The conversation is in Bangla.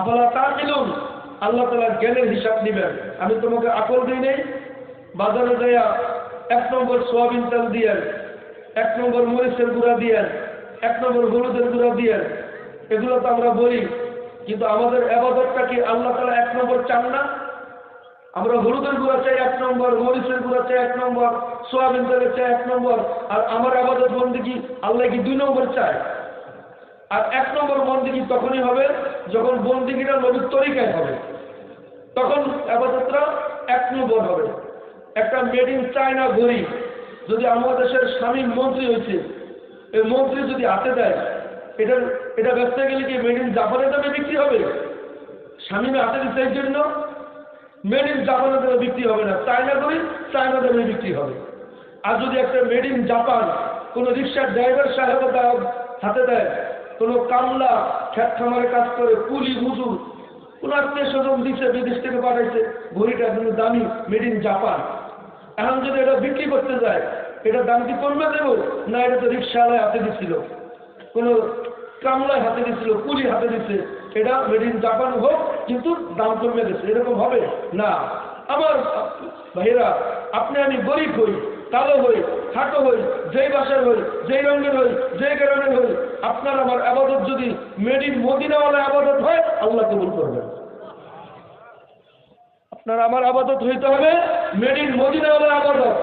আফালা তা মিলুন আল্লাহ তালা জ্ঞানের হিসাব নিবেন আমি তোমাকে আকল দিই নেই। বাজারে যাইয়া এক নম্বর সোয়াবিন তেল দিয়েন, এক নম্বর মরিচের গুঁড়া দিয়েন, এক নম্বর হলুদের গুঁড়া দিয়েন। এগুলো তো আমরা বলি, কিন্তু আমাদের আবাদতটা কি আল্লাহ তালা এক নম্বর চান না? আমরা হলুদের গুঁড়া চাই এক নম্বর, মরিচের গুঁড়া চাই এক নম্বর, সোয়াবিন তেলের চাই এক নম্বর, আর আমার আবাদত বন্দি কি আল্লাহ কি দুই নম্বর চায়? আর এক নম্বর বন্দিগি তখনই হবে যখন বন্দিগিরা নবীর তরিকায় হবে। তখন আবাদতরা এক নম্বর হবে। একটা মেড ইন চায়না ঘড়ি যদি আমাদের দেশের স্বামী মন্ত্রী হয়েছে, এই মন্ত্রী যদি হাতে দেয় এটা এটা ব্যবসা গেলে কি মেড ইন জাপানের দামে বিক্রি হবে? স্বামী হাতে এই জন্য? মেড ইন জাপানের দামে বিক্রি হবে না। চায়না ঘড়ি চায়না দামে বিক্রি হবে। আর যদি একটা মেড ইন জাপান কোনো রিক্সার ড্রাইভার সাহেব হাতে দেয় কোনো কামলা খ্যাত খামারে কাজ করে, কুলি মজুর কোন আত্মীয় স্বজন দিচ্ছে বিদেশ থেকে পাঠাইছে, ঘড়িটা কিন্তু দামি মেড ইন জাপান এখন যদি এটা বিক্রি করতে যায়, এটা দাম কি কমবে দেবো? না, এটা তো রিক্সাওয়ালায় হাতে দিচ্ছিল কোনো কামলায় হাতে দিচ্ছিল কুলি হাতে দিচ্ছে এটা মেড ইন জাপান হোক, কিন্তু দাম কমে গেছে। এরকম হবে? না। আমার ভাইয়েরা, আপনি আমি গরিব হই। কালো হই, খাটো হই, যেই বাসার হই, যেই রঙের হই যে গ্রামের হই, আপনার আমার আবাদত যদি মেড ইন মদিনাওয়ালা আবাদত হয়, আল্লাহ কবুল করবেন আপনার আমার আবাদত হইতে হবে মেডিন মদিনাওয়ালা আবাদত।